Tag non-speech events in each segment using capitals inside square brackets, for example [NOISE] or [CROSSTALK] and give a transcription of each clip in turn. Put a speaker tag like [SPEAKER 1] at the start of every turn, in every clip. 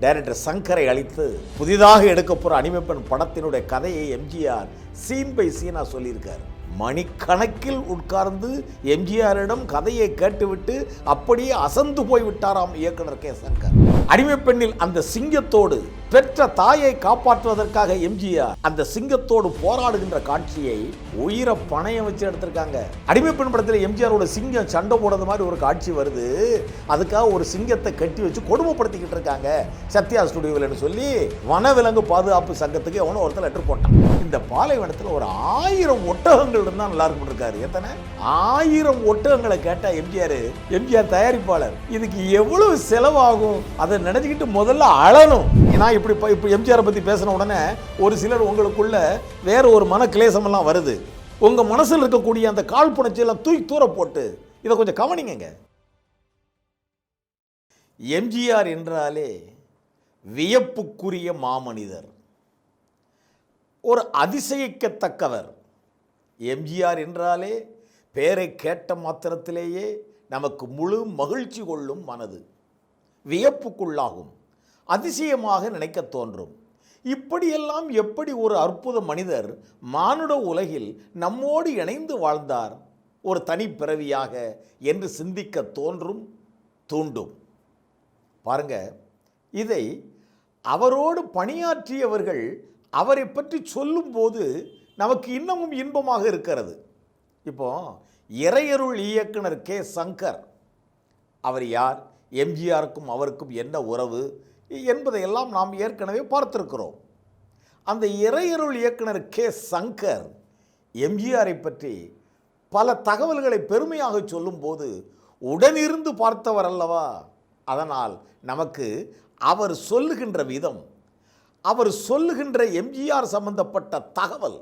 [SPEAKER 1] Director சங்கரை அழைத்து புதிதாக எடுக்க போகிற அனிமைப்பெண் படத்தினுடைய கதையை எம்ஜிஆர் சீன் பை சீனா சொல்லியிருக்கார். மணிக்கணக்கில் உட்கார்ந்து எம்ஜிஆரிடம் கதையை கேட்டுவிட்டு அப்படியே அசந்து போய் விட்டாராம் இயக்குனர் கே. சங்கர் அடிமைப்பெண்ணில் அந்த சிங்கத்தோடு பெற்ற தாயை காப்பாற்றுவதற்காக எம்ஜிஆர் அந்த சிங்கத்தோடு போராடுகின்ற காட்சியை உயிரை பணையம் வச்சு எடுத்திருக்காங்க. அடிமைப்பெண் படத்தில் எம்ஜிஆரோட சிங்கம் சண்டை போடுறது மாதிரி ஒரு காட்சி வருது. அதுக்காக ஒரு சிங்கத்தை கட்டி வச்சு கொடுமைப்படுத்திக்கிட்டு இருக்காங்க. சத்யா ஸ்டுடியோவில்னு சொல்லி வனவிலங்கு பாதுகாப்பு சங்கத்துக்கு எவனோ ஒருத்தர் லெட்டர் போட்டான். இந்த பாலைவனத்தில் ஒரு ஆயிரம் ஒட்டகங்கள் இருந்தால் நல்லா இருக்கும் இருக்காரு. எத்தனை? ஆயிரம் ஒட்டகங்களை கேட்டா எம்ஜிஆர் எம்ஜிஆர் தயாரிப்பாளர் இதுக்கு எவ்வளவு செலவாகும்? அதை நினைச்சுக்கிட்டு முதல்ல அழணும். ஏன்னா இப்படி இப்போ எம்ஜிஆரை பற்றி பேசின உடனே ஒரு சிலர் உங்களுக்குள்ள வேற ஒரு மன கிளேசமெல்லாம் வருது. உங்க மனசில் இருக்கக்கூடிய அந்த காழ்ப்புணர்ச்சியெல்லாம் தூக்கி தூர போட்டு இதை கொஞ்சம் கவனிங்க எம்ஜிஆர் என்றாலே வியப்புக்குரிய மாமனிதர். ஒரு அதிசயிக்கத்தக்கவர். எம்ஜிஆர் என்றாலே பேரை கேட்ட மாத்திரத்திலேயே நமக்கு முழு மகிழ்ச்சி கொள்ளும் மனது. வியப்புக்குள்ளாகும். அதிசயமாக நினைக்கத் தோன்றும். இப்படியெல்லாம் எப்படி ஒரு அற்புத மனிதர் மானுட உலகில் நம்மோடு இணைந்து வாழ்ந்தார்? ஒரு தனிப்பிறவியாக என்று சிந்திக்க தோன்றும் தூண்டும். பாருங்க இதை அவரோடு பணியாற்றியவர்கள் அவரை பற்றி சொல்லும்போது நமக்கு இன்னமும் இன்பமாக இருக்கிறது. இப்போ இறையருள் இயக்குனர் கே. சங்கர் அவர் யார்? எம்ஜிஆருக்கும் அவருக்கும் என்ன உறவு? என்பதையெல்லாம் நாம் ஏற்கனவே பார்த்திருக்கிறோம். அந்த இறையருள் இயக்குனர் கே. சங்கர் எம்ஜிஆரை பற்றி பல தகவல்களை பெருமையாக சொல்லும்போது உடனிருந்து பார்த்தவர் அல்லவா? அதனால் நமக்கு அவர் சொல்லுகின்ற விதம் அவர் சொல்லுகின்ற எம்ஜிஆர் சம்பந்தப்பட்ட தகவல்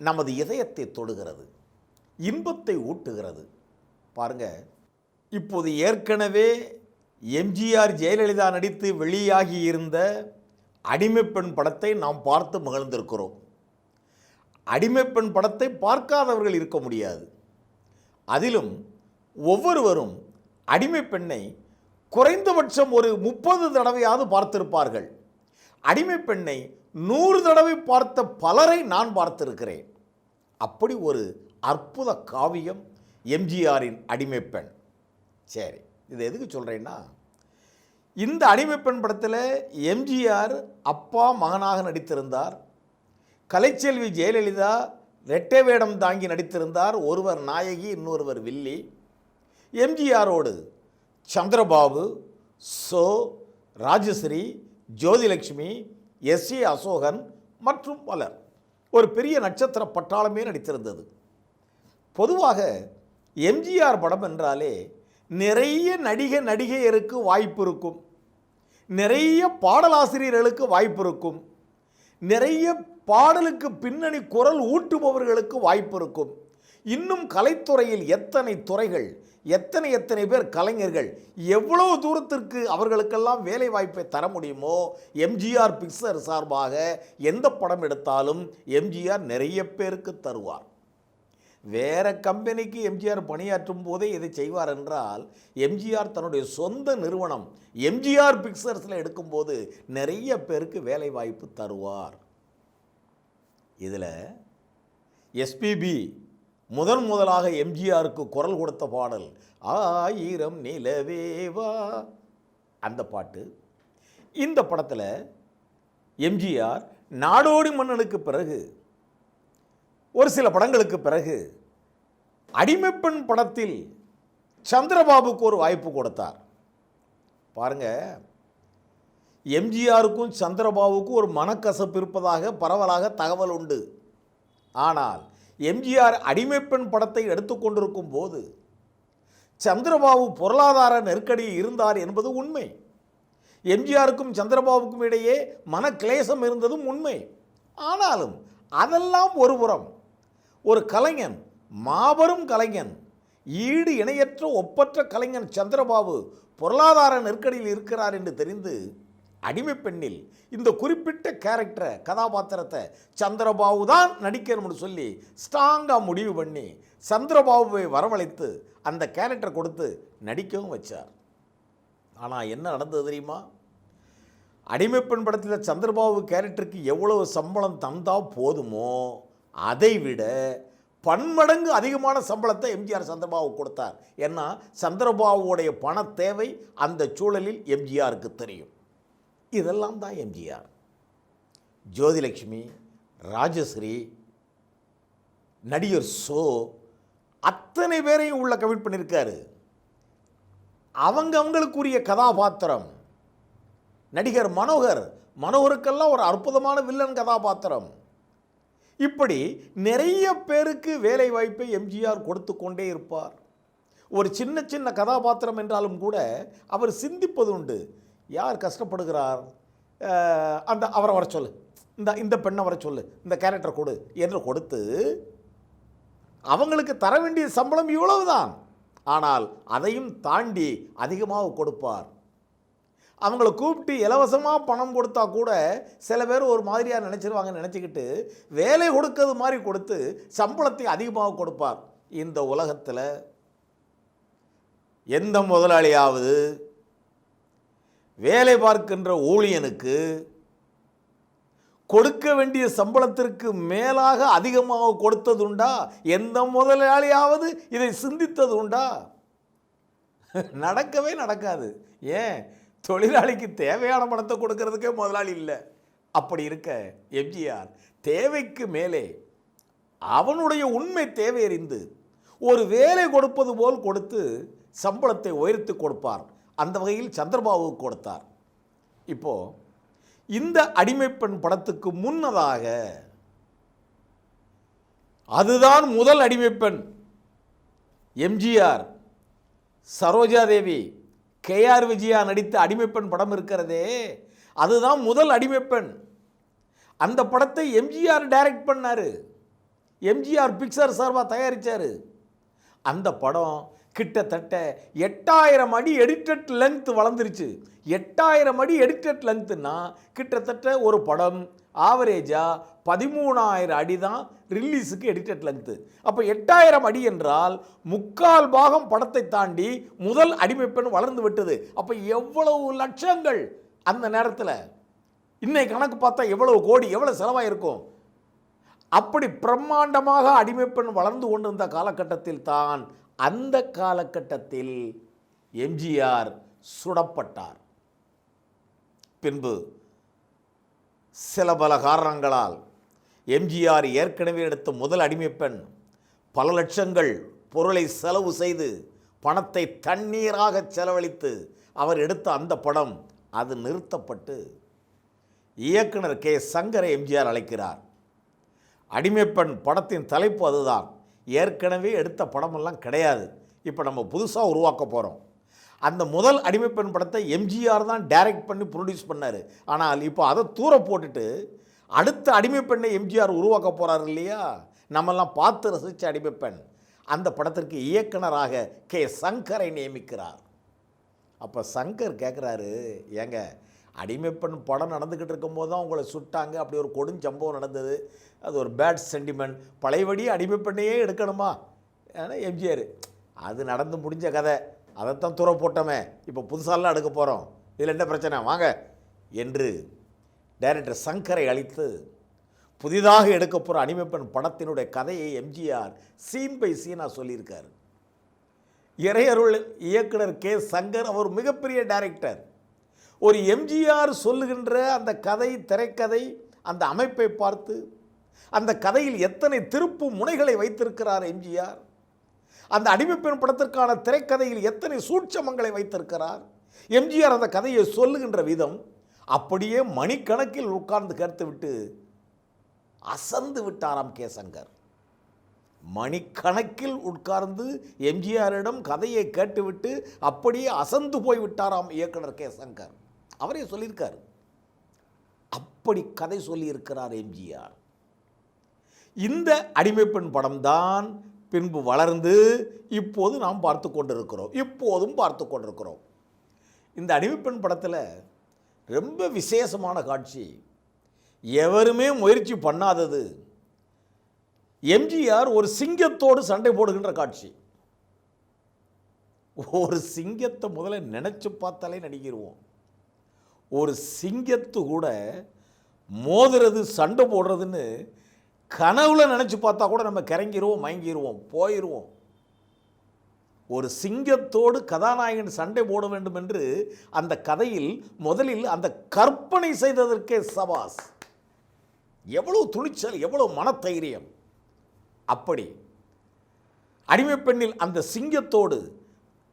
[SPEAKER 1] நமது இதயத்தை தொடுகிறது இன்பத்தை ஊட்டுகிறது. பாருங்க இப்போது ஏற்கனவே எம்ஜிஆர் ஜெயலலிதா நடித்து வெளியாகி இருந்த அடிமைப்பெண் படத்தை நாம் பார்த்து மகிழ்ந்திருக்கிறோம். அடிமைப்பெண் படத்தை பார்க்காதவர்கள் இருக்க முடியாது. அதிலும் ஒவ்வொருவரும் அடிமைப்பெண்ணை குறைந்தபட்சம் ஒரு முப்பது தடவையாவது பார்த்திருப்பார்கள். அடிமைப்பெண்ணை நூறு தடவை பார்த்த பலரை நான் பார்த்திருக்கிறேன். அப்படி ஒரு அற்புத காவியம் எம்ஜிஆரின் அடிமைப்பெண் சரி. இது எதுக்கு சொல்கிறேன்னா இந்த அடிமைப்பெண் படத்தில் எம்ஜிஆர் அப்பா மகனாக நடித்திருந்தார். கலைச்செல்வி ஜெயலலிதா ரெட்டை வேடம் தாங்கி நடித்திருந்தார். ஒருவர் நாயகி இன்னொருவர் வில்லி. எம்ஜிஆரோடு சந்திரபாபு சோ ராஜஸ்ரீ ஜோதிலட்சுமி எஸ் ஏ அசோகன் மற்றும் பலர் ஒரு பெரிய நட்சத்திர பட்டாளமே நடித்திருந்தது. பொதுவாக எம்ஜிஆர் படம் என்றாலே நிறைய நடிக நடிகையருக்கு வாய்ப்பு இருக்கும். நிறைய பாடலாசிரியர்களுக்கு வாய்ப்பு இருக்கும். நிறைய பாடலுக்கு பின்னணி குரல் ஊட்டுபவர்களுக்கு வாய்ப்பு இருக்கும். இன்னும் கலைத்துறையில் எத்தனை துறைகள் எத்தனை எத்தனை பேர் கலைஞர்கள் எவ்வளவு தூரத்திற்கு அவர்களுக்கெல்லாம் வேலை வாய்ப்பை தர முடியுமோ எம்ஜிஆர் பிக்சர் சார்பாக எந்த படம் எடுத்தாலும் எம்ஜிஆர் நிறைய பேருக்கு தருவார். வேற கம்பெனிக்கு எம்ஜிஆர் பணியாற்றும் போதே இதை செய்வார் என்றால் எம்ஜிஆர் தன்னுடைய சொந்த நிறுவனம் எம்ஜிஆர் பிக்சர்ஸில் எடுக்கும்போது நிறைய பேருக்கு வேலை வாய்ப்பு தருவார். இதில் எஸ்பிபி முதன் முதலாக எம்ஜிஆருக்கு குரல் கொடுத்த பாடல் ஆயிரம் நிலவேவா அந்த பாட்டு. இந்த படத்தில் எம்ஜிஆர் நாடோடி மன்னனுக்கு பிறகு ஒரு சில படங்களுக்கு பிறகு அடிமைப்பெண் படத்தில் சந்திரபாபுக்கு ஒரு வாய்ப்பு கொடுத்தார். பாருங்க எம்ஜிஆருக்கும் சந்திரபாபுக்கும் ஒரு மனக்கசப்பு இருப்பதாக பரவலாக தகவல் உண்டு. ஆனால் எம்ஜிஆர் அடிமைப்பெண் படத்தை எடுத்துக்கொண்டிருக்கும் போது சந்திரபாபு பொருளாதார நெருக்கடியில் இருந்தார் என்பது உண்மை. எம்ஜிஆருக்கும் சந்திரபாபுக்கும் இடையே மனக்லேசம் இருந்ததும் உண்மை. ஆனாலும் அதெல்லாம் ஒருபுறம் ஒரு கலைஞன் மாபெரும் கலைஞன் ஈடு இணையற்ற ஒப்பற்ற கலைஞன் சந்திரபாபு பொருளாதார நெருக்கடியில் இருக்கிறார் என்று தெரிந்து அடிமை பெண்ணில் இந்த குறிப்பிட்ட கேரக்டரை கதாபாத்திரத்தை சந்திரபாபு தான் நடிக்கணும்னு சொல்லி ஸ்ட்ராங்காக முடிவு பண்ணி சந்திரபாபுவை வரவழைத்து அந்த கேரக்டரை கொடுத்து நடிக்கவும் வச்சார். ஆனால் என்ன நடந்தது தெரியுமா? அடிமைப்பெண் படத்தில் சந்திரபாபு கேரக்டருக்கு எவ்வளவு சம்பளம் தந்தால் போதுமோ? அதை விட பன்மடங்கு அதிகமான சம்பளத்தை எம்ஜிஆர் சந்திரபாபு கொடுத்தார். ஏன்னா சந்திரபாபுடைய பண தேவை அந்த சூழலில் எம்ஜிஆருக்கு தெரியும். இதெல்லாம் தான் எம்ஜிஆர். ஜோதிலட்சுமி ராஜஸ்ரீ நடிகர் சோ அத்தனை பேரையும் உள்ள கமிட் பண்ணியிருக்காரு. அவங்க அவங்களுக்குரிய கதாபாத்திரம் நடிகர் மனோகர். மனோகருக்கெல்லாம் ஒரு அற்புதமான வில்லன் கதாபாத்திரம். இப்படி நிறைய பேருக்கு வேலை வாய்ப்பை எம்ஜிஆர் கொடுத்து கொண்டே இருப்பார். ஒரு சின்ன சின்ன கதாபாத்திரம் என்றாலும் கூட அவர் சிந்திப்பது உண்டு. யார் கஷ்டப்படுகிறார்? அந்த அவரை வர சொல்லு. இந்த இந்த பெண்ணை வர சொல்லு. இந்த கேரக்டர் கொடு என்று கொடுத்து அவங்களுக்கு தர வேண்டிய சம்பளம் இவ்வளவுதான். ஆனால் அதையும் தாண்டி அதிகமாக கொடுப்பார். அவங்கள கூப்பிட்டு இலவசமாக பணம் கொடுத்தா கூட சில பேர் ஒரு மாதிரியாக நினச்சிருவாங்க நினச்சிக்கிட்டு வேலை கொடுக்கறது மாதிரி கொடுத்து சம்பளத்தை அதிகமாக கொடுப்பார். இந்த உலகத்தில் எந்த முதலாளியாவது வேலை பார்க்கின்ற ஊழியனுக்கு கொடுக்க வேண்டிய சம்பளத்திற்கு மேலாக அதிகமாக கொடுத்ததுண்டா எந்த முதலாளியாவது இதை சிந்தித்தது உண்டா? நடக்கவே நடக்காது. ஏன்? தொழிலாளிக்கு தேவையான பணத்தை கொடுக்கறதுக்கே முதலாளி இல்லை. அப்படி இருக்க எம்ஜிஆர் தேவைக்கு மேலே அவனுடைய உண்மை தேவை அறிந்து ஒரு வேலை கொடுப்பது போல் கொடுத்து சம்பளத்தை உயர்த்தி கொடுப்பார். அந்த வகையில் சந்திரபாபுவுக்கு கொடுத்தார். இப்போ இந்த அடிமைப்பெண் படத்துக்கு முன்னதாக அதுதான் முதல் அடிமைப்பெண் எம்ஜிஆர் சரோஜாதேவி கேஆர் விஜயா நடித்த அடிமைப்பெண் படம் இருக்கிறதே அதுதான் முதல் அடிமைப்பெண். அந்த படத்தை எம்ஜிஆர் டைரக்ட் பண்ணார். எம்ஜிஆர் பிக்சர் சார்பாக தயாரித்தார் அந்த படம் கிட்டத்தட்ட எட்டாயிரம் அடி எடிட்டட் லென்த் வளர்ந்துருச்சு. எட்டாயிரம் அடி எடிட்டட் லென்த்துன்னா கிட்டத்தட்ட ஒரு படம் ஆவரேஜாக பதிமூணாயிரம் அடி தான் ரிலீஸுக்கு எடிட்டட் லென்த்து அப்போ எட்டாயிரம் அடி என்றால் முக்கால் பாகம் படத்தை தாண்டி முதல் அடிமைப்பெண் வளர்ந்து விட்டது. அப்போ எவ்வளவு லட்சங்கள் அந்த நேரத்தில்? இன்னைக்கு கணக்கு பார்த்தா எவ்வளவு கோடி எவ்வளவு செலவாயிருக்கும்? அப்படி பிரம்மாண்டமாக அடிமைப்பெண் வளர்ந்து கொண்டிருந்த காலகட்டத்தில் தான் அந்த காலகட்டத்தில் எம்ஜிஆர் சுடப்பட்டார். பின்பு சில பல காரணங்களால் எம்ஜிஆர் ஏற்கனவே எடுத்த முதல் அடிமைப்பெண் பல லட்சங்கள் பொருளை செலவு செய்து பணத்தை தண்ணீராக செலவழித்து அவர் எடுத்த அந்த படம் அது நிறுத்தப்பட்டு இயக்குனர் கே. சங்கரை எம்ஜிஆர் அழைக்கிறார். அடிமைப்பெண் படத்தின் தலைப்பு அதுதான். ஏற்கனவே எடுத்த படமெல்லாம் கிடையாது. இப்போ நம்ம புதுசாக உருவாக்க போகிறோம் அந்த முதல் அடிமைப்பெண் படத்தை எம்ஜிஆர் தான் டைரக்ட் பண்ணி ப்ரொடியூஸ் பண்ணார். ஆனால் இப்போ அதை தூர போட்டுட்டு அடுத்த அடிமைப்பெண்ணை எம்ஜிஆர் உருவாக்க போகிறார் இல்லையா? நம்மெல்லாம் பார்த்து ரசித்த அடிமைப்பெண் அந்த படத்திற்கு இயக்குனராக கே. சங்கரை நியமிக்கிறார். அப்போ சங்கர் கேட்குறாரு ஏங்க அடிமைப்பெண் படம் நடந்துக்கிட்டு இருக்கும்போது தான் உங்களை சுட்டாங்க. அப்படி ஒரு கொடுஞ்சம்பவம் நடந்தது. அது ஒரு பேட் சென்டிமெண்ட் பழையபடி அடிமைப்பெண்ணையே எடுக்கணுமா? ஏன்னா எம்ஜிஆர். அது நடந்து முடிஞ்ச கதை. அதைத்தான் துறை போட்டோமே. இப்போ புதுசாலாம் எடுக்க போகிறோம் இதில் என்ன பிரச்சனை? வாங்க. என்று டைரக்டர் சங்கரை அழைத்து புதிதாக எடுக்க போகிற அடிமைப்பெண் படத்தினுடைய கதையை எம்ஜிஆர் சீன் பை சீனாக சொல்லியிருக்கார். இறையருள் இயக்குனர் கே. சங்கர் அவர் மிகப்பெரிய டைரக்டர் ஒரு எம்ஜிஆர் சொல்லுகின்ற அந்த கதை திரைக்கதை அந்த அமைப்பை பார்த்து அந்த கதையில் எத்தனை திருப்பு முனைகளை வைத்திருக்கிறார் எம்ஜிஆர்? அந்த அடிமைப்பெண் படத்திற்கான திரைக்கதையில் எத்தனை சூட்சமங்களை வைத்திருக்கிறார்? எம்ஜிஆர் அந்த கதையை சொல்லுகின்ற விதம் அப்படியே மணிக்கணக்கில் உட்கார்ந்து கேட்டுவிட்டு அசந்து விட்டாராம் கே சங்கர் மணிக்கணக்கில் உட்கார்ந்து எம்ஜிஆரிடம் கதையை கேட்டுவிட்டு அப்படியே அசந்து போய் விட்டாராம் இயக்குனர் கே சங்கர் அவரே சொல்லியிருக்கார். அப்படி கதை சொல்லியிருக்கிறார் எம்ஜிஆர். இந்த அடிமைப்பெண் படம்தான் பின்பு வளர்ந்து இப்போது நாம் பார்த்து கொண்டிருக்கிறோம். இப்போதும் பார்த்து கொண்டிருக்கிறோம். இந்த அடிமைப்பெண் படத்தில் ரொம்ப விசேஷமான காட்சி. எவருமே முயற்சி பண்ணாதது. எம்ஜிஆர் ஒரு சிங்கத்தோடு சண்டை போடுகின்ற காட்சி. ஒரு சிங்கத்தை முதல்ல நினச்சி பார்த்தாலே நடிக்கிடுவோம் ஒரு சிங்கத்து கூட மோதுறது சண்டை போடுறதுன்னு கனவுல நினச்சி பார்த்தா கூட நம்ம கிறங்கிடுவோம் மயங்கிடுவோம் போயிடுவோம் ஒரு சிங்கத்தோடு கதாநாயகன் சண்டை போட வேண்டும் என்று அந்த கதையில் முதலில் அந்த கற்பனை செய்ததற்கே சபாஸ் எவ்வளவு துணிச்சல் எவ்வளவு மனத்தைரியம். அப்படி அடிமை பெண்ணில் அந்த சிங்கத்தோடு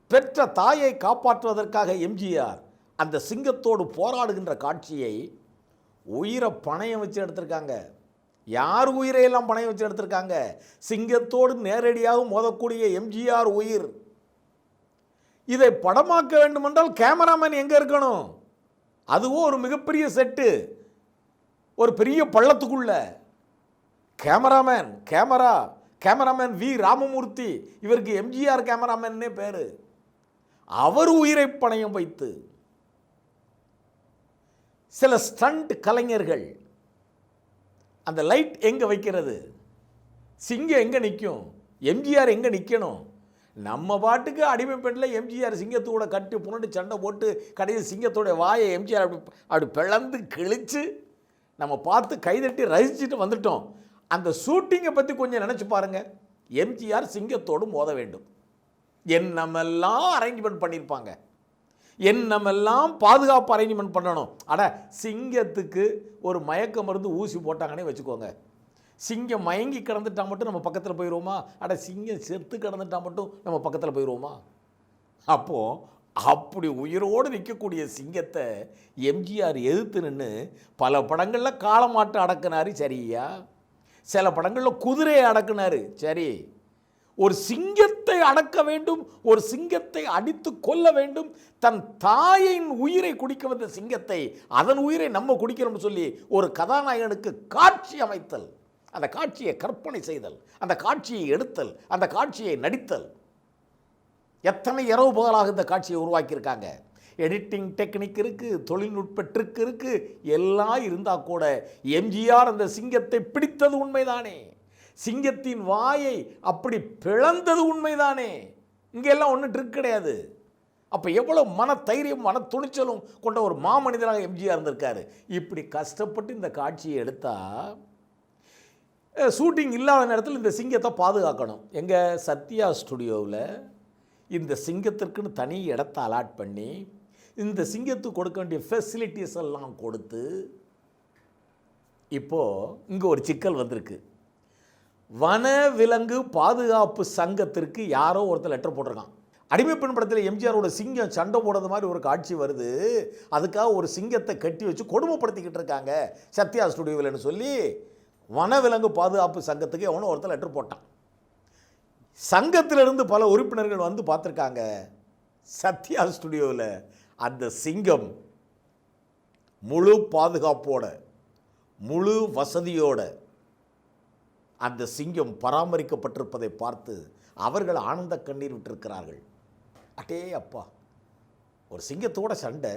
[SPEAKER 1] பெற்ற தாயை காப்பாற்றுவதற்காக எம்ஜிஆர் அந்த சிங்கத்தோடு போராடுகின்ற காட்சியை உயிரை பணயம் வச்சு எடுத்திருக்காங்க. யார் உயிரையெல்லாம் பணையம் வச்சு எடுத்திருக்காங்க? சிங்கத்தோடு நேரடியாக மோதக்கூடிய எம்ஜிஆர் உயிர். இதை படமாக்க வேண்டுமென்றால் கேமராமேன் எங்கே இருக்கணும்? அதுவும் ஒரு மிகப்பெரிய செட்டு. ஒரு பெரிய பள்ளத்துக்குள்ள. Cameraman camera cameraman V. Ramamurthy இவருக்கு எம்ஜிஆர் கேமராமேன்னே பேர். அவர் உயிரை பணையம் வைத்து சில ஸ்டண்ட் கலைஞர்கள் அந்த லைட் எங்கே வைக்கிறது? சிங்கம் எங்கே நிற்கும்? எம்ஜிஆர் எங்கே நிற்கணும்? நம்ம பாட்டுக்கு அடிமை பெண்ணில் எம்ஜிஆர் சிங்கத்தோட கட்டி புரண்டு சண்டை போட்டு கடைசி சிங்கத்தோடைய வாயை எம்ஜிஆர் அப்படி அப்படி பிளந்து கிழிச்சு நம்ம பார்த்து கைதட்டி ரசிச்சுட்டு வந்துட்டோம். அந்த ஷூட்டிங்கை பற்றி கொஞ்சம் நினச்சி பாருங்கள் எம்ஜிஆர் சிங்கத்தோடு மோத வேண்டும். என்னமெல்லாம் அரேஞ்ச்மெண்ட் பண்ணியிருப்பாங்க. என்னமெல்லாம் பாதுகாப்பு அரேஞ்ச்மெண்ட் பண்ணணும் அட சிங்கத்துக்கு ஒரு மயக்க மருந்து ஊசி போட்டாங்கன்னே வச்சுக்கோங்க. சிங்கம் மயங்கி கிடந்துட்டா மட்டும் நம்ம பக்கத்தில் போயிடுவோமா அட சிங்கம் செத்து கிடந்துட்டா மட்டும் நம்ம பக்கத்தில் போயிடுவோமா அப்போது அப்படி உயிரோடு நிற்கக்கூடிய சிங்கத்தை எம்ஜிஆர் எதிர்த்து நின்று பல படங்களில் காளமாட்டு அடக்குனாரு சரியா? சில படங்களில் குதிரையை அடக்குனாரு சரி. ஒரு சிங்கத்தை அடக்க வேண்டும் ஒரு சிங்கத்தை அடித்து கொல்ல வேண்டும். தன் தாயின் உயிரை குடிக்க வந்த சிங்கத்தை அதன் உயிரை நம்ம குடிக்கணும்னு சொல்லி ஒரு கதாநாயகனுக்கு காட்சி அமைத்தல். அந்த காட்சியை கற்பனை செய்தல் அந்த காட்சியை எடுத்தல் அந்த காட்சியை நடித்தல். எத்தனை இரவு பகலாக இந்த காட்சியை உருவாக்கியிருக்காங்க? எடிட்டிங் டெக்னிக் இருக்குது தொழில்நுட்ப ட்ரிக் இருக்குது எல்லாம் இருந்தால் கூட எம்ஜிஆர் அந்த சிங்கத்தை பிடித்தது உண்மைதானே? சிங்கத்தின் வாயை அப்படி பிளந்தது உண்மைதானே? இங்கெல்லாம் ஒன்றும் ட்ரிக் கிடையாது. அப்போ எவ்வளோ மன தைரியம் மன துணிச்சலும் கொண்ட ஒரு மாமனிதராக எம்ஜிஆர் இருந்திருக்காரு. இப்படி கஷ்டப்பட்டு இந்த காட்சியை எடுத்தால் ஷூட்டிங் இல்லாத நேரத்தில் இந்த சிங்கத்தை பாதுகாக்கணும். எங்கள் சத்யா ஸ்டுடியோவில் இந்த சிங்கத்திற்குன்னு தனி இடத்த அலாட் பண்ணி இந்த சிங்கத்துக்கு கொடுக்க வேண்டிய ஃபெசிலிட்டிஸ் எல்லாம் கொடுத்து இப்போது இங்கே ஒரு சிக்கல் வந்திருக்கு. வன விலங்கு பாதுகாப்பு சங்கத்திற்கு யாரோ ஒருத்தர் லெட்டர் போட்டிருக்கான். அடிமை பெண் படத்தில் எம்ஜிஆரோட சிங்கம் சண்டை போடுறது மாதிரி ஒரு காட்சி வருது. அதுக்காக ஒரு சிங்கத்தை கட்டி வச்சு கொடுமைப்படுத்திக்கிட்டு இருக்காங்க. சத்யா ஸ்டுடியோவில்னு சொல்லி வனவிலங்கு பாதுகாப்பு சங்கத்துக்கு எவனோ ஒருத்தர் லெட்டர் போட்டான். சங்கத்திலிருந்து பல உறுப்பினர்கள் வந்து பார்த்துருக்காங்க. சத்யா ஸ்டுடியோவில் அந்த சிங்கம் முழு பாதுகாப்போட முழு வசதியோட அந்த சிங்கம் பராமரிக்கப்பட்டிருப்பதை பார்த்து அவர்கள் ஆனந்த கண்ணீர் விட்டிருக்கிறார்கள். அட்டே அப்பா ஒரு சிங்கத்தோட சண்டை.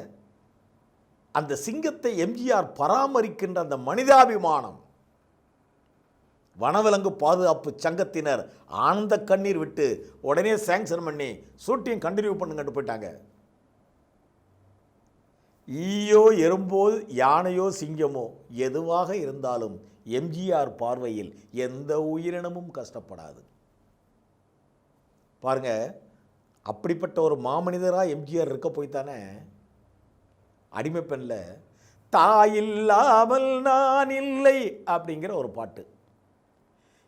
[SPEAKER 1] அந்த சிங்கத்தை எம்ஜிஆர் பராமரிக்கின்ற அந்த மனிதாபிமானம். வனவிலங்கு பாதுகாப்பு சங்கத்தினர் ஆனந்த கண்ணீர் விட்டு உடனே சேங்ஷன் பண்ணி ஷூட்டிங் கண்டினியூ பண்ணுங்கட்டு போயிட்டாங்க. ஈயோ எறும்போ யானையோ சிங்கமோ எதுவாக இருந்தாலும் எம்ஜிஆர் பார்வையில் எந்த உயிரினமும் கஷ்டப்படாது. பாருங்க அப்படிப்பட்ட ஒரு மாமனிதராக எம்ஜிஆர் இருக்க போய்த்தானே அடிமை பெண்ணில் தாயில்லாமல் நான் இல்லை அப்படிங்கிற ஒரு பாட்டு.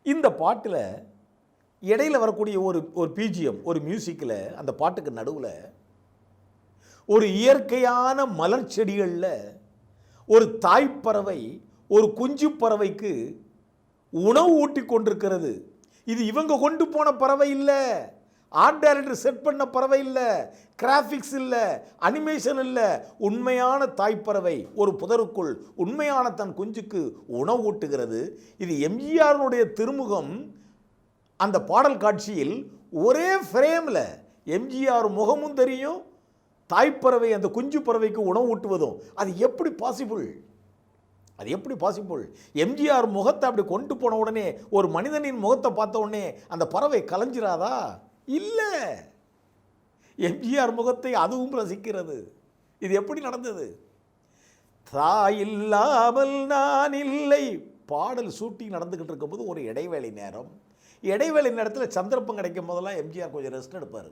[SPEAKER 1] இந்த பாட்டில் இடையில வரக்கூடிய ஒரு ஒரு பிஜிஎம் ஒரு மியூசிக்கில் அந்த பாட்டுக்கு நடுவில் ஒரு இயற்கையான மலர் செடிகளில் ஒரு தாய்ப்பறவை ஒரு குஞ்சு பறவைக்கு உணவு ஊட்டி கொண்டிருக்கிறது. இது இவங்க கொண்டு போன பறவை இல்லை. ஆர்ட் டைரக்டர் செட் பண்ண பறவை இல்லை. கிராஃபிக்ஸ் இல்லை. அனிமேஷன் இல்லை. உண்மையான தாய்ப்பறவை ஒரு புதருக்குள் உண்மையான தன் குஞ்சுக்கு உணவு ஊட்டுகிறது. இது எம்ஜிஆருடைய திருமுகம் அந்த பாடல் காட்சியில் ஒரே ஃப்ரேமில் எம்ஜிஆர் முகமும் தெரியும். தாய்ப்பறவை அந்த குஞ்சு பறவைக்கு உணவு ஊட்டுவதும். அது எப்படி பாசிபிள் அது எப்படி பாசிபிள் எம்ஜிஆர் முகத்தை அப்படி கொண்டு போன உடனே ஒரு மனிதனின் முகத்தை பார்த்த உடனே அந்த பறவை கலைஞ்சிராதா? இல்லை. எம்ஜிஆர் முகத்தை அதுவும் ரசிக்கிறது. இது எப்படி நடந்தது? தாயில்லாமல் நான் இல்லை. பாடல் ஷூட்டிங் நடந்துக்கிட்டு இருக்கும்போது ஒரு இடைவேளை நேரம். இடைவேளை நேரத்தில் சந்தர்ப்பம் கிடைக்கும் போதெல்லாம் எம்ஜிஆர் கொஞ்சம் ரெஸ்ட் எடுப்பார்.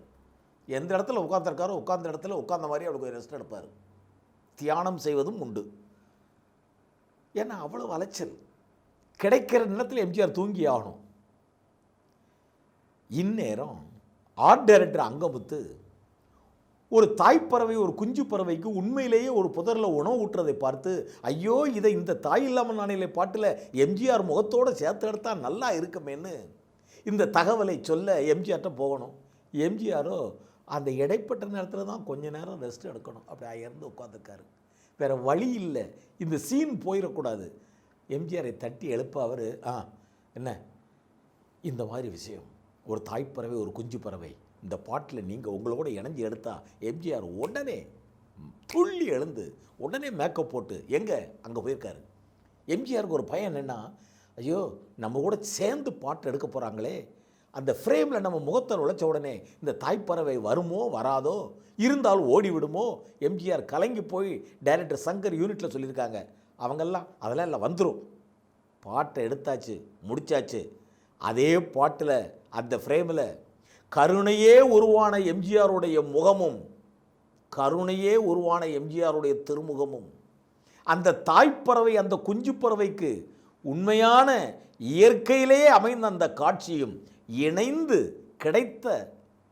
[SPEAKER 1] எந்த இடத்துல உட்காந்துருக்காரோ உட்காந்த இடத்துல உட்காந்த மாதிரி அவர் கொஞ்சம் ரெஸ்ட் எடுப்பார். தியானம் செய்வதும் உண்டு. ஏன்னா அவ்வளோ அலைச்சல். கிடைக்கிற நிலத்தில் எம்ஜிஆர் தூங்கி ஆகணும். இந்நேரம் ஆர்ட் டைரக்டர் அங்கமுத்து ஒரு தாய்ப்பறவை ஒரு குஞ்சு பறவைக்கு உண்மையிலேயே ஒரு புதரில் உணவு ஊட்டுறதை பார்த்து ஐயோ இதை இந்த தாய் இல்லாமல் நானிலே பாட்டில் எம்ஜிஆர் முகத்தோடு சேர்த்து எடுத்தா நல்லா இருக்குமேன்னு இந்த தகவலை சொல்ல எம்ஜிஆர்கிட்ட போகணும். எம்ஜிஆரோ அந்த இடைப்பட்ட நேரத்தில் தான் கொஞ்ச நேரம் ரெஸ்ட் எடுக்கணும். அப்படி அயர்ந்து உட்காந்துருக்காரு வேறு வழி இல்லை. இந்த சீன் போயிடக்கூடாது எம்ஜிஆரை தட்டி எழுப்ப அவர் ஆ என்ன? இந்த மாதிரி விஷயம். ஒரு தாய்ப்பறவை ஒரு குஞ்சு பறவை. இந்த பாட்டில் நீங்கள் உங்களோட இணைஞ்சு எடுத்தா எம்ஜிஆர் உடனே துள்ளி எழுந்து உடனே மேக்கப் போட்டு எங்கே? அங்கே போயிருக்காரு. எம்ஜிஆருக்கு ஒரு பையன் என்னென்னா ஐயோ நம்ம கூட சேர்ந்து பாட்டு எடுக்க போகிறாங்களே அந்த ஃப்ரேமில் நம்ம முகத்தை உழைச்ச உடனே இந்த தாய்ப்பறவை வருமோ வராதோ? இருந்தாலும் ஓடி விடுமோ? எம்ஜிஆர் கலங்கி போய் டைரக்டர் சங்கர் யூனிட்டில் சொல்லியிருக்காங்க. அவங்கெல்லாம் அதெல்லாம் இல்லை வந்துடும் பாட்டை எடுத்தாச்சு முடிச்சாச்சு. அதே பாட்டில் அந்த ஃப்ரேமில் கருணையே உருவான எம்ஜிஆருடைய முகமும் கருணையே உருவான எம்ஜிஆருடைய திருமுகமும். அந்த தாய்ப்பறவை அந்த குஞ்சு பறவைக்கு உண்மையான இயற்கையிலேயே அமைந்த அந்த காட்சியும் இணைந்து கிடைத்த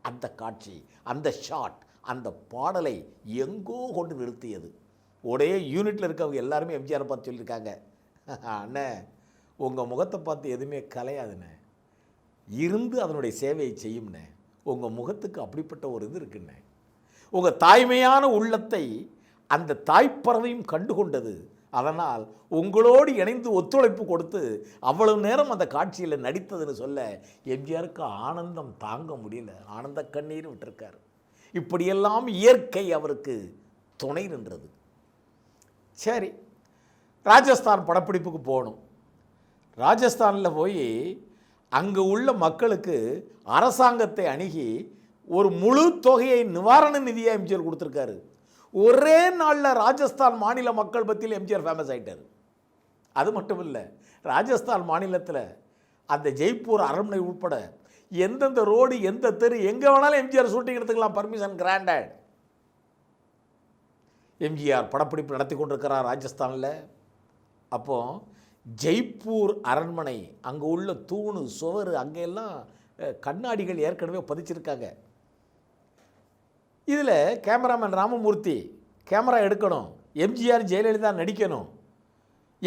[SPEAKER 1] அந்த காட்சி அந்த ஷாட் அந்த பாடலை எங்கோ கொண்டு நிறுத்தியது. ஒரே யூனிட்டில் இருக்கவங்க எல்லாருமே எம்ஜிஆரை பார்த்து சொல்லியிருக்காங்க. அண்ணே உங்கள் முகத்தை பார்த்து எதுவுமே கலையாதுண்ணே. இருந்து அதனுடைய சேவையை செய்யும்ண்ணே. உங்கள் முகத்துக்கு அப்படிப்பட்ட ஒரு இது இருக்குண்ணே. உங்கள் தாய்மையான உள்ளத்தை அந்த தாய்ப்பறவையும் கண்டுகொண்டது அதனால் உங்களோடு இணைந்து ஒத்துழைப்பு கொடுத்து அவ்வளவு நேரம் அந்த காட்சியில் நடித்ததுன்னு சொல்ல எம்ஜிஆருக்கு ஆனந்தம் தாங்க முடியல. ஆனந்த கண்ணீர் விட்டிருக்காரு. இப்படியெல்லாம் இயற்கை அவருக்கு துணை நின்றது. சரி ராஜஸ்தான் படப்பிடிப்புக்கு போகணும். ராஜஸ்தானில் போய் அங்கே உள்ள மக்களுக்கு அரசாங்கத்தை அணுகி ஒரு முழு தொகையை நிவாரண நிதியாக எம்ஜிஆர் கொடுத்துருக்காரு. ஒரே நாளில் ராஜஸ்தான் மாநில மக்கள் பற்றியில் எம்ஜிஆர் ஃபேமஸ் ஆகிட்டார் அது மட்டும் இல்லை ராஜஸ்தான் மாநிலத்தில் அந்த ஜெய்ப்பூர் அரண்மனை உட்பட எந்தெந்த ரோடு எந்த தெரு எங்கே வேணாலும் எம்ஜிஆர் ஷூட்டிங் எடுத்துக்கலாம் பர்மிஷன் கிராண்டட் எம்ஜிஆர் படப்பிடிப்பு நடத்தி கொண்டிருக்கிறார் ராஜஸ்தானில். அப்போ ஜெய்ப்பூர் அரண்மனை அங்கே உள்ள தூணு சுவர் அங்கெல்லாம் கண்ணாடிகள் ஏற்கனவே பதிச்சிருக்காங்க. இதில் கேமராமேன் ராமமூர்த்தி கேமரா எடுக்கணும். எம்ஜிஆர் ஜெயலலிதா நடிக்கணும்.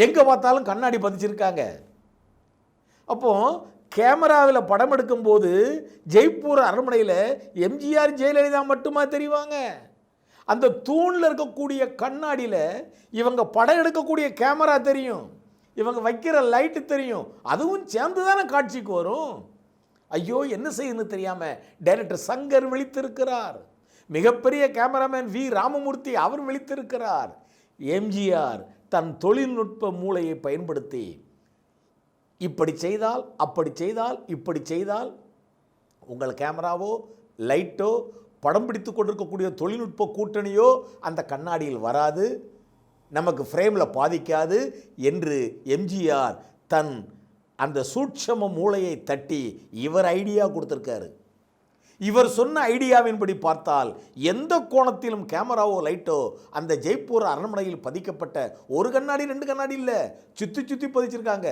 [SPEAKER 1] எங்கே பார்த்தாலும் கண்ணாடி பதிச்சிருக்காங்க. அப்போ கேமராவில் படம் எடுக்கும்போது ஜெய்ப்பூர் அரண்மனையில் எம்ஜிஆர் ஜெயலலிதா மட்டுமா தெரிவாங்க? அந்த தூணில் இருக்கக்கூடிய கண்ணாடியில் இவங்க படம் எடுக்கக்கூடிய கேமரா தெரியும். இவங்க வைக்கிற லைட்டு தெரியும். அதுவும் சேர்ந்து தானே காட்சிக்கு வரும். ஐயோ என்ன செய்யணும்னு தெரியாமல் டைரக்டர் சங்கர் விழித்திருக்கிறார். மிகப்பெரிய கேமராமேன் வி. ராமமூர்த்தி அவர் விழித்திருக்கிறார். எம்ஜிஆர் தன் தொழில்நுட்ப மூளையை பயன்படுத்தி இப்படி செய்தால் அப்படி செய்தால் இப்படி செய்தால் உங்கள் கேமராவோ லைட்டோ படம் பிடித்து கொண்டிருக்கக்கூடிய தொழில்நுட்ப கூட்டணியோ அந்த கண்ணாடியில் வராது. நமக்கு ஃப்ரேமில் பாதிக்காது என்று எம்ஜிஆர் தன் அந்த சூட்சம மூளையை தட்டி இவர் ஐடியா கொடுத்துருக்காரு. இவர் சொன்ன ஐடியாவின்படி பார்த்தால் எந்த கோணத்திலும் கேமராவோ லைட்டோ அந்த ஜெய்ப்பூர் அரண்மனையில் பதிக்கப்பட்ட ஒரு கண்ணாடி ரெண்டு கண்ணாடி இல்லை. சுற்றி சுற்றி பதிச்சிருக்காங்க.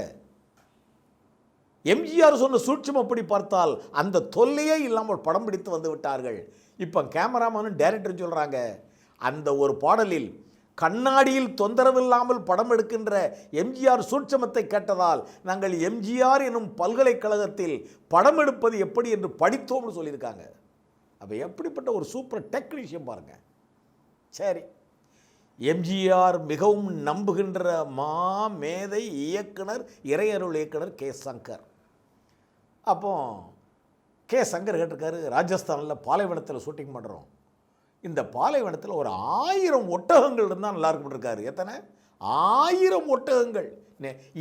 [SPEAKER 1] எம்ஜிஆர் சொன்ன சூட்சம் அப்படி பார்த்தால் அந்த தொல்லையே இல்லாமல் படம் பிடித்து வந்து விட்டார்கள். இப்போ கேமராமேனும் டைரக்டர் சொல்கிறாங்க அந்த ஒரு பாடலில் கண்ணாடியில் தொந்தரவில்லாமல் படம் எடுக்கின்ற எம்ஜிஆர் சூட்சமத்தை கேட்டதால் நாங்கள் எம்ஜிஆர் எனும் பல்கலைக்கழகத்தில் படம் எடுப்பது எப்படி என்று படித்தோம்னு சொல்லியிருக்காங்க. அப்போ எப்படிப்பட்ட ஒரு சூப்பர் டெக்னீஷியன் பாருங்க. சரி. எம்ஜிஆர் மிகவும் நம்புகின்ற மா மேதை இயக்குனர் இறையருள் இயக்குனர் கே சங்கர். அப்போ கே சங்கர் கேட்டிருக்காரு ராஜஸ்தானில் பாலைவனத்தில் ஷூட்டிங் பண்ணுறோம் இந்த பாலைவனத்தில் ஒரு ஆயிரம் ஒட்டகங்கள் இருந்தால் நல்லா இருக்கப்பட்டிருக்காரு எத்தனை? ஆயிரம் ஒட்டகங்கள்.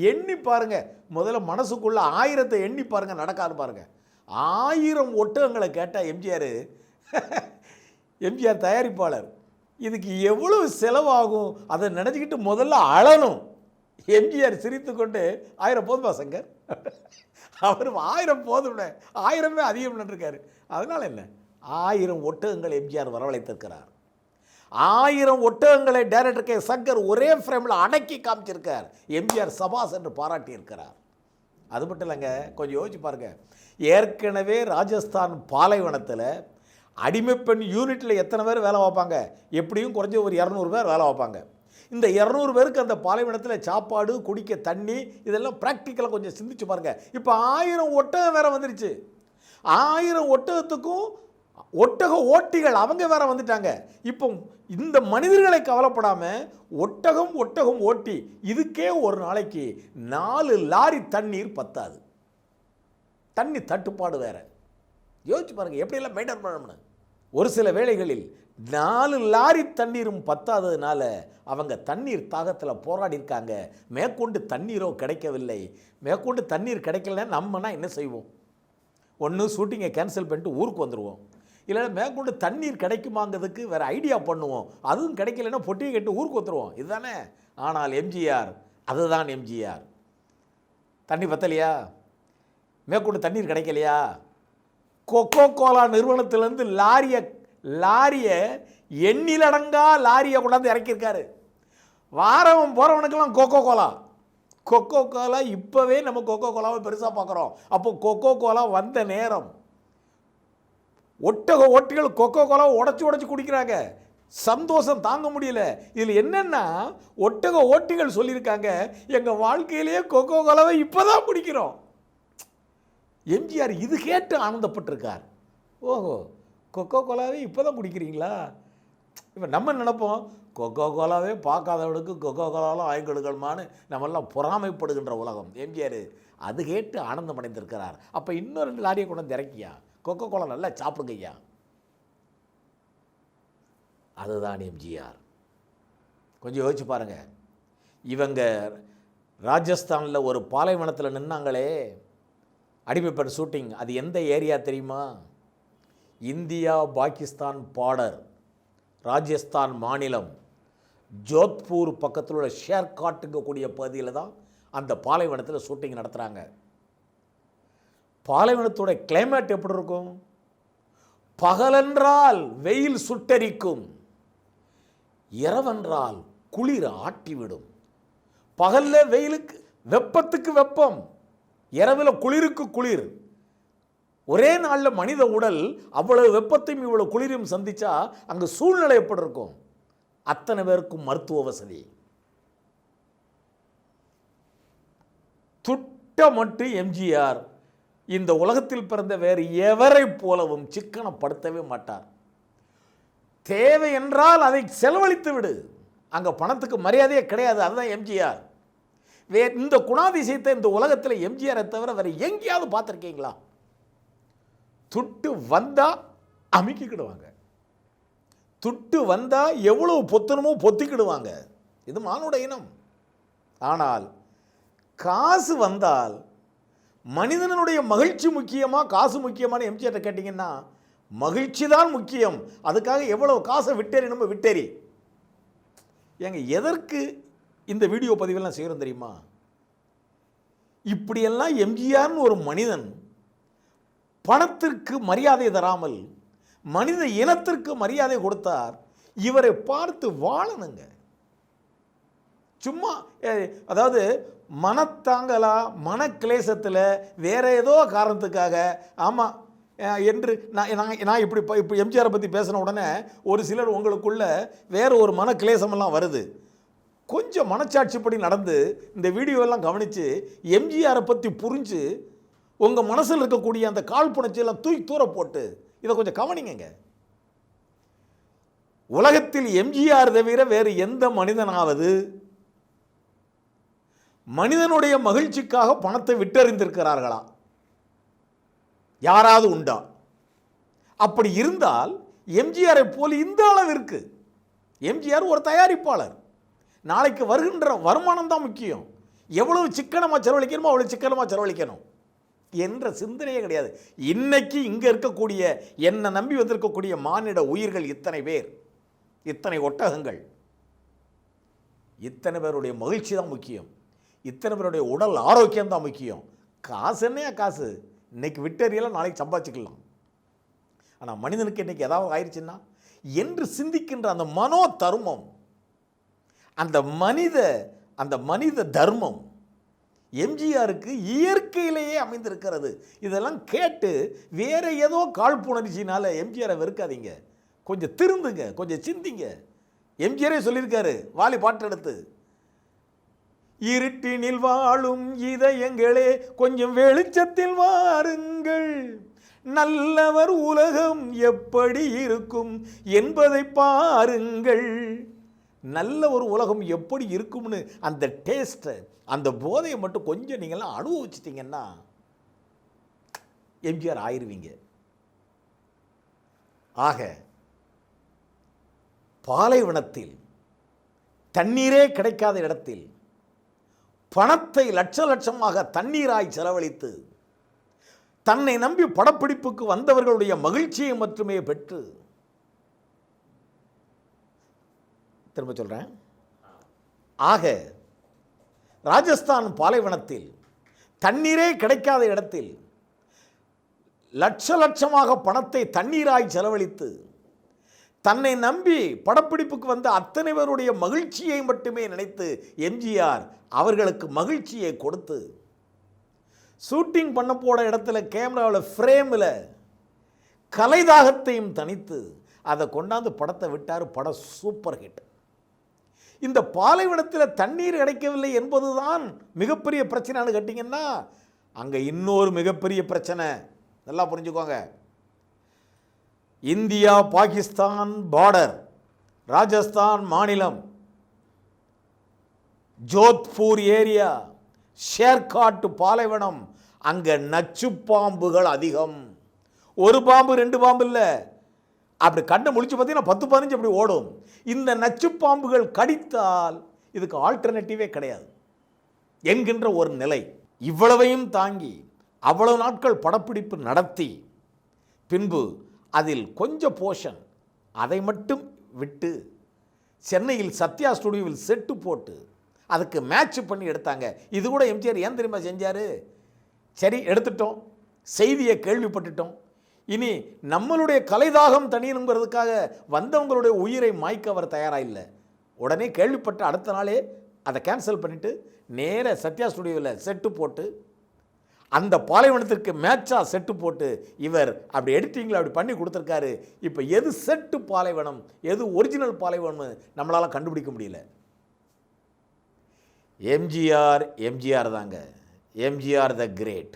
[SPEAKER 1] எண்ணி பாருங்க. முதல்ல மனசுக்குள்ள ஆயிரத்தை எண்ணி பாருங்க நடக்காது பாருங்க. ஆயிரம் ஒட்டகங்களை கேட்டால் எம்ஜிஆர் [LAUGHS] எம்ஜிஆர் தயாரிப்பாளர் இதுக்கு எவ்வளவு செலவாகும்? அதை நினச்சிக்கிட்டு முதல்ல அழணும். எம்ஜிஆர் சிரித்து கொண்டு ஆயிரம் போதுமா சங்கர்? [LAUGHS] அவர் ஆயிரம் போதும் ஆயிரமே அதிகம் நின்றுருக்காரு. அதனால என்ன? ஆயிரம் ஒட்டகங்கள் எம்ஜிஆர் வரவழைத்திருக்கிறார். ஆயிரம் ஒட்டகங்களை டைரக்டர் கே சங்கர் ஒரே ஃப்ரேமில் அடக்கி காமிச்சிருக்கார். எம்ஜிஆர் சபாஸ் என்று பாராட்டியிருக்கிறார். அது மட்டும் இல்லைங்க கொஞ்சம் யோசிச்சு பாருங்க. ஏற்கனவே ராஜஸ்தான் பாலைவனத்தில் அடிமைப்பெண் யூனிட்டில் எத்தனை பேர் வேலை வைப்பாங்க எப்படியும் குறைஞ்ச ஒரு இரநூறு பேர் வேலை வைப்பாங்க இந்த இரநூறு பேருக்கு அந்த பாலைவனத்தில் சாப்பாடு குடிக்க தண்ணி இதெல்லாம் ப்ராக்டிக்கலாக கொஞ்சம் சிந்திச்சு பாருங்கள் இப்போ ஆயிரம் ஒட்டகம் வேறு வந்துருச்சு. ஆயிரம் ஒட்டகத்துக்கும் ஒட்டக ஓட்டிகள் அவங்க வேற வந்துட்டாங்க. இப்போ இந்த மனிதர்களை கவலைப்படாமல் ஒட்டகம் ஒட்டகம் ஓட்டி இதுக்கே ஒரு நாளைக்கு நாலு லாரி தண்ணீர் பத்தாது. தண்ணி தட்டுப்பாடு வேற. யோசிச்சு பாருங்க எப்படியெல்லாம் மெயின்டைன் பண்ணணும்னு. ஒரு சில வேளைகளில் நாலு லாரி தண்ணீரும் பத்தாததுனால அவங்க தண்ணீர் தாகத்தில் போராடி இருக்காங்க மேற்கொண்டு தண்ணீரோ கிடைக்கவில்லை. மேற்கொண்டு தண்ணீர் கிடைக்கலன்னா நம்மனா என்ன செய்வோம்? ஒன்று ஷூட்டிங்கை கேன்சல் பண்ணிட்டு ஊருக்கு வந்துடுவோம் இல்லைன்னா மேற்கொண்டு தண்ணீர் கிடைக்குமாங்கிறதுக்கு வேறு ஐடியா பண்ணுவோம். அதுவும் கிடைக்கலன்னா பொட்டியை கட்டி ஊருக்கு ஒத்துருவோம் இதுதானே? ஆனால் எம்ஜிஆர் அதுதான் எம்ஜிஆர். தண்ணி பத்தலையா? மேற்கொண்டு தண்ணீர் கிடைக்கலையா? கொக்கோ கோலா நிறுவனத்திலேருந்து லாரியை லாரியை எண்ணிலடங்கா லாரியை கொண்டாந்து இறக்கியிருக்காரு. வாரவன் போகிறவனுக்கெல்லாம் கொக்கோ கோலா கொக்கோ கோலா இப்போவே நம்ம கொக்கோ கோலாவை பெருசாக பார்க்குறோம். அப்போ கொக்கோ கோலா வந்த நேரம் ஒட்டக ஓட்டிகள் கொக்கோ கோலா உடச்சி உடச்சி குடிக்கிறாங்க. சந்தோஷம் தாங்க முடியல. இதில் என்னென்னா ஒட்டக ஓட்டிகள் சொல்லியிருக்காங்க எங்கள் வாழ்க்கையிலேயே கொக்கோ கோலாவை இப்போ தான் குடிக்கிறோம். எம்ஜிஆர் இது கேட்டு ஆனந்தப்பட்டிருக்கார். ஓஹோ கொக்கோ கோலாவே இப்போ தான் குடிக்கிறீங்களா? இப்போ நம்ம நினைப்போம்? கொக்கோ கோலாவே பார்க்காதவனுக்கு கொக்கோ கோலாலாம் வாங்கி கொடுக்கணுமான்னு நம்மெல்லாம் பொறாமைப்படுகின்ற உலகம். எம்ஜிஆர் அது கேட்டு ஆனந்தம் அடைந்திருக்கிறார் அப்போ இன்னும் ரெண்டு லாரியை கொண்டு வந்து இறக்கியா? கொக்கோ கோலா நல்லா சாப்பிடுங்க ஐயா. அதுதான் எம்ஜிஆர் கொஞ்சம் யோசிச்சு பாருங்கள் இவங்க ராஜஸ்தானில் ஒரு பாலைவனத்தில் நின்னாங்களே. அடிமைப்பட்ட ஷூட்டிங். அது எந்த ஏரியா தெரியுமா? இந்தியா பாகிஸ்தான் பார்டர் ராஜஸ்தான் மாநிலம். ஜோத்பூர் பக்கத்தில் உள்ள ஷேர்காட்டுக்கக்கூடிய பகுதியில் தான் அந்த பாலைவனத்தில் ஷூட்டிங் நடத்துகிறாங்க பாலைவனத்தோட கிளைமேட் எப்படி இருக்கும்? பகலென்றால் வெயில் சுட்டரிக்கும். இரவென்றால் குளிர் ஆட்டிவிடும். பகலில் வெயிலுக்கு வெப்பத்துக்கு வெப்பம். இரவில் குளிருக்கு குளிர். ஒரே நாளில் மனித உடல் அவ்வளவு வெப்பத்தையும் இவ்வளோ குளிரையும் சந்தித்தா அங்கே சூழ்நிலை எப்படி இருக்கும்? அத்தனை பேருக்கும் மருத்துவ வசதி. துட்டமட்டு எம்ஜிஆர் இந்த உலகத்தில் பிறந்த வேறு எவரை போலவும் சிக்கனப்படுத்தவே மாட்டார். தேவை என்றால் அதை செலவழித்து விடு. அங்கே பணத்துக்கு மரியாதையே கிடையாது அதுதான் எம்ஜிஆர். வே இந்த குணாதிசயத்தை இந்த உலகத்தில் எம்ஜிஆரை தவிர வேறு எங்கேயாவது பார்த்துருக்கீங்களா? துட்டு வந்தால் அமுக்கிக்கிடுவாங்க. துட்டு வந்தால் எவ்வளவு பொத்தனமோ பொத்திக்கிடுவாங்க. இது மானுட இனம். ஆனால் காசு வந்தால் மனிதனுடைய மகிழ்ச்சி முக்கியமா காசு முக்கியமான எம்ஜிஆர்ட்ட கேட்டிங்கன்னா மகிழ்ச்சி தான் முக்கியம். அதுக்காக எவ்வளோ காசை விட்டேறி நம்ம விட்டேறி? ஏங்க எதற்கு இந்த வீடியோ பதிவெல்லாம் செய்கிறோம் தெரியுமா? இப்படியெல்லாம் எம்ஜிஆர்னு ஒரு மனிதன் பணத்திற்கு மரியாதை தராமல் மனித இனத்திற்கு மரியாதை கொடுத்தார் இவரை பார்த்து வாழணுங்க. சும்மா அதாவது மனத்தாங்கலா மனக்கிளேசத்தில் வேற ஏதோ காரணத்துக்காக ஆமாம் என்று நான் நான் இப்படி இப்போ இப்போ எம்ஜிஆரை பற்றி பேசின உடனே ஒரு சிலர் உங்களுக்குள்ள வேறு ஒரு மனக்கிளேசமெல்லாம் வருது. கொஞ்சம் மனச்சாட்சிப்படி நடந்து இந்த வீடியோவெல்லாம் கவனித்து எம்ஜிஆரை பற்றி புரிஞ்சு உங்கள் மனசில் இருக்கக்கூடிய அந்த காழ்ப்புணர்ச்சியெல்லாம் தூக்கி தூர போட்டு இதை கொஞ்சம் கவனிங்கங்க. உலகத்தில் எம்ஜிஆர் தவிர வேறு எந்த மனிதனாவது மனிதனுடைய மகிழ்ச்சிக்காக பணத்தை விட்டறிந்திருக்கிறார்களா? யாராவது உண்டா? அப்படி இருந்தால் எம்ஜிஆரை போல் இந்த அளவிற்கு எம்ஜிஆர் ஒரு தயாரிப்பாளர். நாளைக்கு வருகின்ற வருமானம் தான் முக்கியம். எவ்வளவு சிக்கனமாக செலவழிக்கணுமோ அவ்வளோ சிக்கனமாக செலவழிக்கணும் என்ற சிந்தனையே கிடையாது. இன்னைக்கு இங்கே இருக்கக்கூடிய என்னை நம்பி வந்திருக்கக்கூடிய மானிட உயிர்கள் இத்தனை பேர் இத்தனை ஒட்டகங்கள். இத்தனை பேருடைய மகிழ்ச்சி தான் முக்கியம். இத்தனை பேருடைய உடல் ஆரோக்கியம் தான் முக்கியம். காசு என்னையா காசு? இன்னைக்கு விட்டறியெல்லாம் நாளைக்கு சம்பாதிச்சுக்கலாம். ஆனால் மனிதனுக்கு இன்றைக்கி ஏதாவது ஆயிடுச்சுன்னா என்று சிந்திக்கின்ற அந்த மனோ தர்மம் அந்த மனித அந்த மனித தர்மம் எம்ஜிஆருக்கு இயற்கையிலேயே அமைந்திருக்கிறது. இதெல்லாம் கேட்டு வேற ஏதோ காழ்ப்புணர்ச்சினால எம்ஜிஆரை வெறுக்காதீங்க. கொஞ்சம் திருந்துங்க கொஞ்சம் சிந்திங்க. எம்ஜிஆரே சொல்லியிருக்காரு வாலி பாட்டு எடுத்து இருட்டினில் வாழும் இதயங்களே கொஞ்சம் வெளிச்சத்தில் வாருங்கள். நல்லவர் உலகம் எப்படி இருக்கும் என்பதை பாருங்கள். நல்ல ஒரு உலகம் எப்படி இருக்கும்னு அந்த டேஸ்ட்டை அந்த போதையை மட்டும் கொஞ்சம் நீங்கள்லாம் அனுபவிச்சிட்டிங்கன்னா எம்ஜிஆர் ஆயிருவீங்க. ஆக பாலைவனத்தில் தண்ணீரே கிடைக்காத இடத்தில் பணத்தை லட்ச லட்சமாக தண்ணீராய் செலவழித்து தன்னை நம்பி படப்பிடிப்புக்கு வந்தவர்களுடைய மகிழ்ச்சியை மட்டுமே பெற்று திரும்ப சொல்கிறேன் ஆக ராஜஸ்தான் பாலைவனத்தில் தண்ணீரே கிடைக்காத இடத்தில் லட்ச லட்சமாக பணத்தை தண்ணீராய் செலவழித்து தன்னை நம்பி படப்பிடிப்புக்கு வந்த அத்தனை பேருடைய மகிழ்ச்சியை மட்டுமே நினைத்து எம்ஜிஆர் அவர்களுக்கு மகிழ்ச்சியை கொடுத்து ஷூட்டிங் பண்ண போன இடத்துல கேமராவில் ஃப்ரேமில் கலைதாகத்தையும் தனித்து அதை கொண்டாந்து படத்தை விட்டார் படம் சூப்பர் ஹிட் இந்த பாலைவனத்தில் தண்ணீர் கிடைக்கவில்லை என்பது தான் மிகப்பெரிய பிரச்சனைன்னு கேட்டிங்கன்னா அங்கே இன்னொரு மிகப்பெரிய பிரச்சனை. நல்லா புரிஞ்சுக்கோங்க. இந்தியா பாகிஸ்தான் பார்டர் ராஜஸ்தான் மாநிலம் ஜோத்பூர் ஏரியா ஷேர்காட்டு பாலைவனம் அங்கே நச்சு பாம்புகள் அதிகம். ஒரு பாம்பு ரெண்டு பாம்பு இல்லை. அப்படி கண்ணை முழிச்சு பார்த்தீங்கன்னா பத்து பதினஞ்சு அப்படி ஓடும். இந்த நச்சு பாம்புகள் கடித்தால் இதுக்கு ஆல்டர்னேட்டிவே கிடையாது. என்கின்ற ஒரு நிலை. இவ்வளவையும் தாங்கி அவ்வளவு நாட்கள் படப்பிடிப்பு நடத்தி பின்பு அதில் கொஞ்சம் போர்ஷன் அதை மட்டும் விட்டு சென்னையில் சத்யா ஸ்டுடியோவில் செட்டு போட்டு அதுக்கு மேட்ச் பண்ணி எடுத்தாங்க. இது கூட எம்ஜிஆர் ஏன் தெரியுமா செஞ்சார்? சரி எடுத்துட்டோம். செய்தியை கேள்விப்பட்டுட்டோம். இனி நம்மளுடைய கலைதாகம் தனியணுங்கிறதுக்காக வந்தவங்களுடைய உயிரை மாய்க்க அவர் தயாராக இல்லை. உடனே கேள்விப்பட்ட அடுத்த நாளே அதை கேன்சல் பண்ணிவிட்டு நேர சத்யா ஸ்டுடியோவில் செட்டு போட்டு அந்த பாலைவனத்திற்கு மேட்சாக செட்டு போட்டு இவர் அப்படி எடிட்டிங்கில் அப்படி பண்ணி கொடுத்துருக்காரு. இப்போ எது செட்டு பாலைவனம் எது ஒரிஜினல் பாலைவனம் நம்மளால் கண்டுபிடிக்க முடியல. எம்ஜிஆர் எம்ஜிஆர் தாங்க. எம்ஜிஆர் த கிரேட்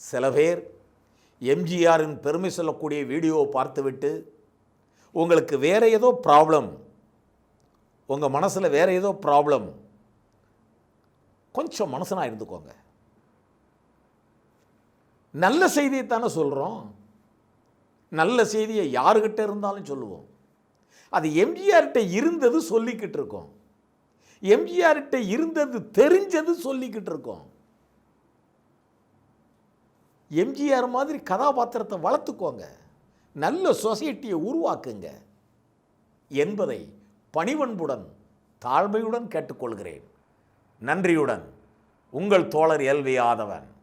[SPEAKER 1] சில பேர் எம்ஜிஆரின் பெருமை சொல்லக்கூடிய வீடியோவை பார்த்துவிட்டு உங்களுக்கு வேற ஏதோ ப்ராப்ளம் உங்கள் மனசில் வேற ஏதோ ப்ராப்ளம் கொஞ்சம் மனசனாக இருந்துக்கோங்க. நல்ல செய்தியை தானே சொல்கிறோம் நல்ல செய்தியை யாருக்கிட்ட இருந்தாலும் சொல்லுவோம். அது எம்ஜிஆர்கிட்ட இருந்தது சொல்லிக்கிட்டு இருக்கோம். எம்ஜிஆர்கிட்ட இருந்தது தெரிஞ்சது சொல்லிக்கிட்டு இருக்கோம். எம்ஜிஆர் மாதிரி கதாபாத்திரத்தை வளர்த்துக்கோங்க. நல்ல சொசைட்டியை உருவாக்குங்க. என்பதை பணிவன்புடன் தாழ்மையுடன் கேட்டுக்கொள்கிறேன். நன்றியுடன். உங்கள் தோழர் எல்வி ஆதவன்